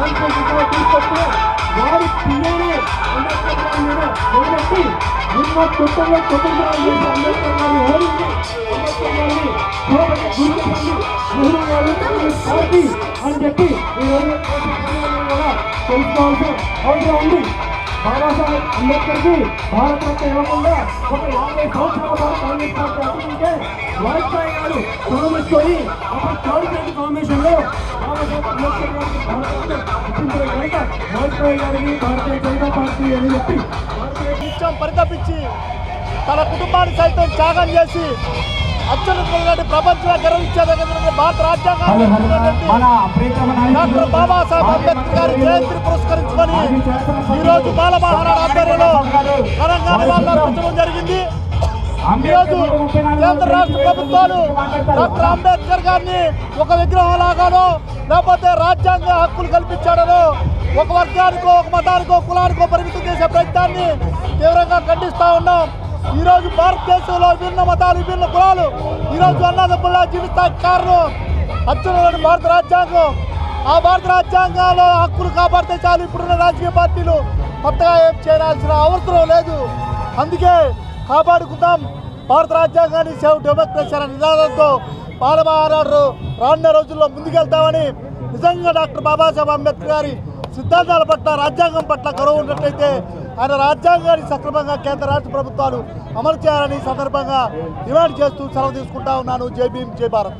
Constitution తీసుకొస్తే వారి పిల్లలు అంబేద్కర్ గారి మీద నిలబెట్టి నిన్న కుటుంబ కుటుంబాలు చేసి అంబేద్కర్ గారిని ఓడించి అంబేద్కర్ గారిని కోపటి గుర్తించండి నెహ్రూ గారు కాంగ్రెస్ పార్టీ అని చెప్పి ఈ తెలుసుకోవాల్సిన అవసరం ఉంది బాబాసాహెబ్ అంబేద్కర్కి భారతరత్న ఇవ్వకుండా ఒక యాభై సంవత్సరాల పాటు కాంగ్రెస్ పార్టీ అడ్డుకుంటే వాజ్పేయి గారు తొలగించుకొని అప్పుడు వాజ్పేయి గారికి భారతీయ జనతా పార్టీ అని చెప్పి నిత్యం పరితపించి తన కుటుంబాన్ని సైతం త్యాగం చేసి అత్యున్నతమైనటువంటి ప్రపంచంలో గర్వించేదగినటువంటి భారత ప్రీతమ డాక్టర్ బాబాసాహెబ్ అంబేద్కర్ గారి జయంతిని పురస్కరించుకొని ఈ రోజు బాల మహానాడు ఆధ్వర్యంలో తెలంగాణ వాళ్ళు అర్పించడం జరిగింది. ఈరోజు కేంద్ర రాష్ట్ర ప్రభుత్వాలు డాక్టర్ అంబేద్కర్ గారిని ఒక విగ్రహం లాగానో లేకపోతే రాజ్యాంగ హక్కులు కల్పించాడనో. ఒక వర్గానికో ఒక మతానికో కులానికో పరిమితం చేసే ప్రయత్నాన్ని తీవ్రంగా ఖండిస్తూ ఉన్నాం. ఈ రోజు భారతదేశంలో విభిన్న మతాలు విభిన్న కులాలు ఈ రోజు అన్నదమ్ముల్లా జీవిస్తానికి కారణం అత్యున్నత భారత రాజ్యాంగం. ఆ భారత రాజ్యాంగంలో హక్కులు కాపాడితే చాలు ఇప్పుడున్న రాజకీయ పార్టీలు కొత్తగా ఏం చేయాల్సిన అవసరం లేదు. అందుకే కాపాడుకుందాం. భారత రాజ్యాంగాన్ని సేవ్ డెమోక్రసీ అనే నినాదంతో పాలమహారాడు రానున్న రోజుల్లో ముందుకెళ్తామని నిజంగా డాక్టర్ బాబాసాహెబ్ అంబేద్కర్ గారి సిద్ధాంతాల పట్ల రాజ్యాంగం పట్ల గౌరవం ఉన్నట్లయితే ఆయన రాజ్యాంగాన్ని సక్రమంగా కేంద్ర రాష్ట్ర ప్రభుత్వాలు అమలు చేయాలని సందర్భంగా డిమాండ్ చేస్తూ సెలవు తీసుకుంటా ఉన్నాను. జై భీమ్ జై భారత్.